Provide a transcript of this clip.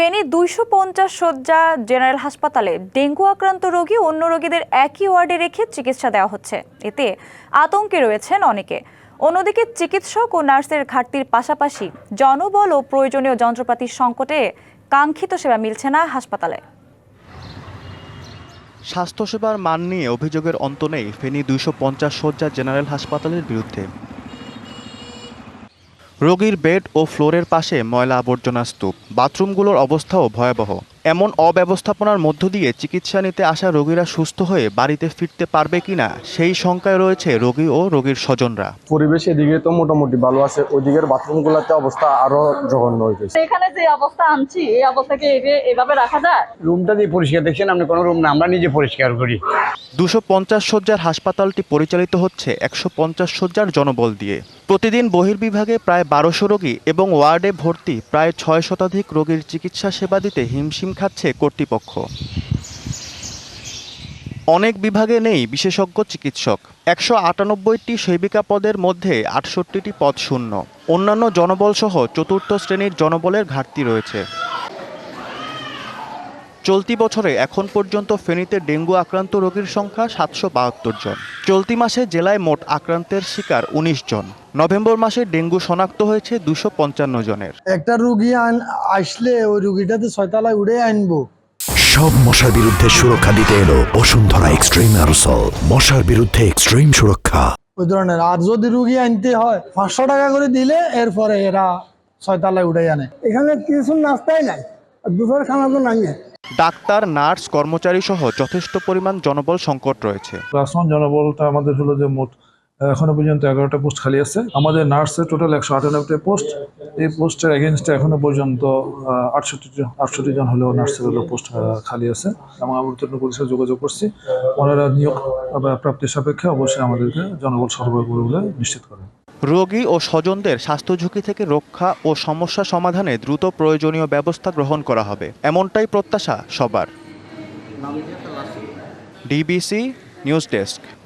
ফেনী দুইশো পঞ্চাশ শয্যা জেনারেল হাসপাতালে ডেঙ্গু আক্রান্ত রোগী অন্য রোগীদের একই ওয়ার্ডে রেখে চিকিৎসা দেওয়া হচ্ছে। এতে আতঙ্কে রয়েছেন অনেকে। অন্যদিকে চিকিৎসক ও নার্সের ঘাটতির পাশাপাশি জনবল ও প্রয়োজনীয় যন্ত্রপাতির সংকটে কাঙ্ক্ষিত সেবা মিলছে না হাসপাতালে। স্বাস্থ্যসেবার মান নিয়ে অভিযোগের অন্ত নেই ফেনী দুইশো পঞ্চাশ শয্যা জেনারেল হাসপাতালের বিরুদ্ধে। রোগীর বেড ও ফ্লোরের পাশে ময়লা আবর্জনা স্তূপ। বাথরুমগুলোর অবস্থাও ভয়াবহ। এমন অব্যবস্থাপনার মধ্য দিয়ে চিকিৎসা নিতে আসা রোগীরা সুস্থ হয়ে বাড়িতে ফিরতে পারবে কিনা সেই শঙ্কায় রয়েছে রোগী ও রোগীর স্বজনরা। পরিবেশ এদিকে তো মোটামুটি ভালো আছে ওইদিকের বাথরুমগুলোতে অবস্থা আরও জঘন্য হইতেছে এখানে যে অবস্থা আনছি এই অবস্থাকে এভাবে- এভাবে রাখা যায়? রুমটা দিয়ে পরিষ্কার দেখছেন আপনি কোনো রুম না আমরা নিজে পরিষ্কার করি। দুশো পঞ্চাশ শয্যার হাসপাতালটি পরিচালিত হচ্ছে একশো পঞ্চাশ শয্যার জনবল দিয়ে। প্রতিদিন বহির্বিভাগে প্রায় বারোশো রোগী এবং ওয়ার্ডে ভর্তি প্রায় ছয় শতাধিক রোগীর চিকিৎসা সেবা দিতে হিমশিম খাচ্ছে কর্তৃপক্ষ। অনেক বিভাগে নেই বিশেষজ্ঞ চিকিৎসক। একশো আটানব্বইটি সেবিকা পদের মধ্যে আটষট্টিটি পদ শূন্য। অন্যান্য জনবল সহ চতুর্থ শ্রেণির জনবলের ঘাটতি রয়েছে। চলতি বছরে এখন পর্যন্ত ফেনীতে ডেঙ্গু আক্রান্ত রোগীর সংখ্যা সাতশো বাহাত্তর জন। চলতি মাসে জেলায় মোট আক্রান্তের শিকার উনিশ জন। নভেম্বর মাসে ডেঙ্গু শনাক্ত হয়েছে দুশো পঞ্চান্ন জনের। একটা রুগী আন- আসলে ওই রুগীটাতে ছয়তলায় উড়ে আনব। সব মশার বিরুদ্ধে সুরক্ষা দিতে এলো বসুন্ধরা এক্সট্রিম অ্যারোসল মশার বিরুদ্ধে এক্সট্রিম সুরক্ষা। ওই ধরনের আর যদি রুগী আনতে হয় পাঁচশো টাকা করে দিলে এরপরে এরা ছয়তলায় উড়ে আনে। এখানে কিছু নাস্তাই নাই দুপুর খানা তো নাই ডাক্তার, নার্স, কর্মচারী সহ যথেষ্ট পরিমাণ জনবল সংকট রয়েছে। ওয়ান জনবলটা আমাদের হলো যে মোট এখনও পর্যন্ত এগারোটা পোস্ট খালি আছে। আমাদের নার্সের টোটাল একশো আটানব্বইটা পোস্ট। এই পোস্টের এগেনস্টে এখনও পর্যন্ত আটষট্টি জন আটষট্টি জন হলেও নার্সের হলো পোস্ট খালি আছে। এবং আমরা পুলিশের যোগাযোগ করছি। ওনারা নিয়োগ প্রাপ্তির সাপেক্ষে অবশ্যই আমাদেরকে জনবল সরবরাহ বলে নিশ্চিত করেন। রোগী ও স্বজনদের স্বাস্থ্য ঝুঁকি থেকে রক্ষা ও সমস্যা সমাধানে দ্রুত প্রয়োজনীয় ব্যবস্থা গ্রহণ করা হবে। এমনটাই প্রত্যাশা সবার। DBC news desk.